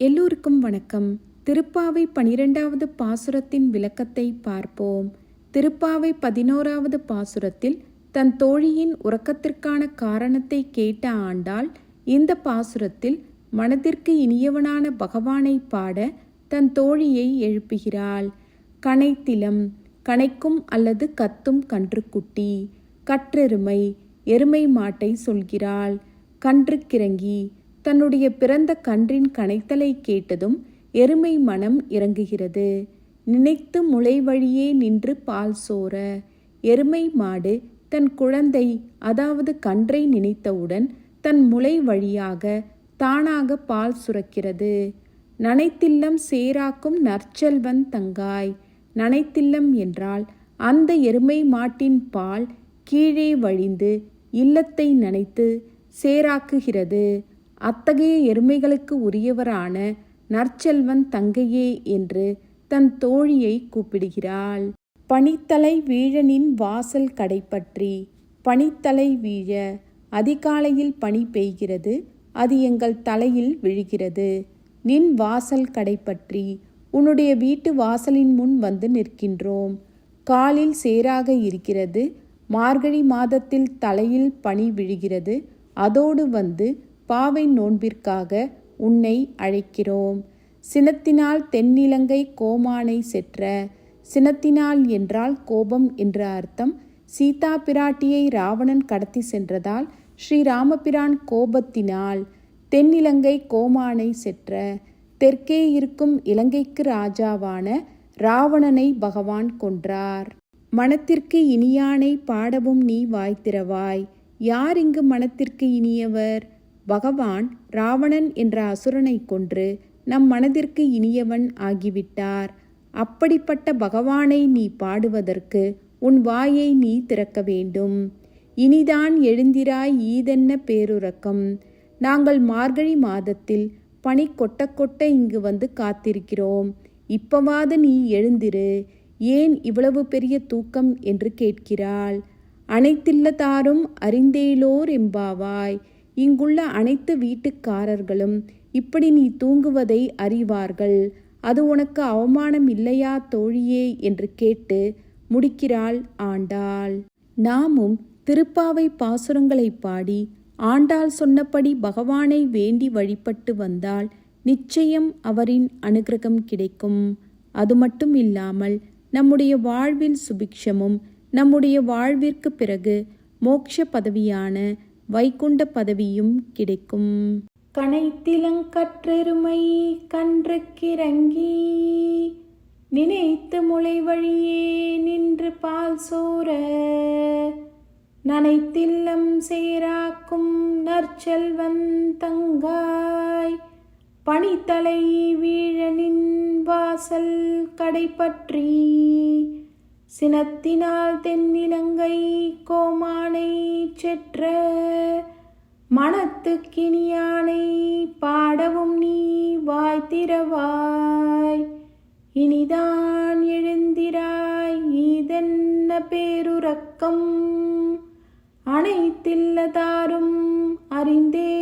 எல்லோருக்கும் வணக்கம். திருப்பாவை பனிரெண்டாவது பாசுரத்தின் விளக்கத்தை பார்ப்போம். திருப்பாவை பதினோராவது பாசுரத்தில் தன் தோழியின் உறக்கத்திற்கான காரணத்தை கேட்ட ஆண்டாள் இந்த பாசுரத்தில் மனதிற்கு இனியவனான பகவானை பாட தன் தோழியை எழுப்புகிறாள். கனைத்திலம் கனைக்கும் அல்லது கத்தும் கன்றுக்குட்டி கற்றெருமை எருமை மாட்டை சொல்கிறாள். கன்றுக்கிறங்கி தன்னுடைய பிறந்த கன்றின் கனைத்தலை கேட்டதும் எருமை மனம் இறங்குகிறது. நினைத்து முளை வழியே நின்று பால் சோர எருமை மாடு தன் குழந்தை அதாவது கன்றை நினைத்தவுடன் தன் முளை வழியாக தானாக பால் சுரக்கிறது. நனைத்தில்லம் சேராக்கும் நற்செல்வன் தங்காய். நனைத்தில்லம் என்றால் அந்த எருமை மாட்டின் பால் கீழே வழிந்து இல்லத்தை நனைத்து சேராக்குகிறது. அத்தகைய எருமைகளுக்கு உரியவரான நற்செல்வன் தங்கையே என்று தன் தோழியை கூப்பிடுகிறாள். பனித்தலை வீழனின் வாசல் கடைப்பற்றி பனித்தலை வீழ அதிகாலையில் பனி பெய்கிறது அது எங்கள் தலையில் விழுகிறது. நின் வாசல் கடைப்பற்றி உன்னுடைய வீட்டு வாசலின் முன் வந்து நிற்கின்றோம். காலில் சேராக இருக்கிறது மார்கழி மாதத்தில் தலையில் பனி விழுகிறது அதோடு வந்து பாவை நோன்பிற்காக உன்னை அழைக்கிறோம். சினத்தினால் தென்னிலங்கை கோமானை செற்ற சினத்தினால் என்றால் கோபம் என்ற அர்த்தம் சீதா பிராட்டியை ராவணன் கடத்தி சென்றதால் ஸ்ரீராமபிரான் கோபத்தினால் தென்னிலங்கை கோமானை செற்ற தெற்கே இருக்கும் இலங்கைக்கு ராஜாவான ராவணனை பகவான் கொன்றார். மனத்திற்கு இனியானை பாடவும் நீ வாய்த்திரவாய் யார் இங்கு மனத்திற்கு இனியவர்? பகவான் ராவணன் என்ற அசுரனை கொன்று நம் மனதிற்கு இனியவன் ஆகிவிட்டார். அப்படிப்பட்ட பகவானை நீ பாடுவதற்கு உன் வாயை நீ திறக்க வேண்டும். இனிதான் எழுந்திராய் ஈதென்ன பேருறக்கம். நாங்கள் மார்கழி மாதத்தில் பனி கொட்ட கொட்ட இங்கு வந்து காத்திருக்கிறோம். இப்பவாது நீ எழுந்திரு. ஏன் இவ்வளவு பெரிய தூக்கம் என்று கேட்கிறாள். அனைத்தில்லதாரும் அறிந்தேலோர் எம்பாவாய் இங்குள்ள அனைத்து வீட்டுக்காரர்களும் இப்படி நீ தூங்குவதை அறிவார்கள். அது உனக்கு அவமானம் இல்லையா தோழியே என்று கேட்டு முடிக்கிறாள் ஆண்டாள். நாமும் திருப்பாவை பாசுரங்களை பாடி ஆண்டாள் சொன்னபடி பகவானை வேண்டி வழிபட்டு வந்தால் நிச்சயம் அவரின் அனுகிரகம் கிடைக்கும். அது மட்டும் இல்லாமல் நம்முடைய வாழ்வில் சுபிக்ஷமும் நம்முடைய வாழ்விற்கு பிறகு மோட்ச பதவியான வைகுண்ட பதவியும் கிடைக்கும். கனைத்திலங்கற்றெருமை கன்றுக்கிறங்கி நினைத்து முளை வழியே நின்று பால் சோர நனைத்தில்லம் சேராக்கும் நற்செல்வன் தங்காய் பனித்தலை வீழனின் வாசல் கடைப்பற்றி சினத்தினால் தென்னிலங்கை கோமானை செற்ற மனத்து மனத்துக்கினியானை பாடவும் நீ வாய்த்திரவாய் இனிதான் எழுந்திராய் இதென்ன பேருறக்கம்? அனைத்தில்லதாரும் அறிந்தே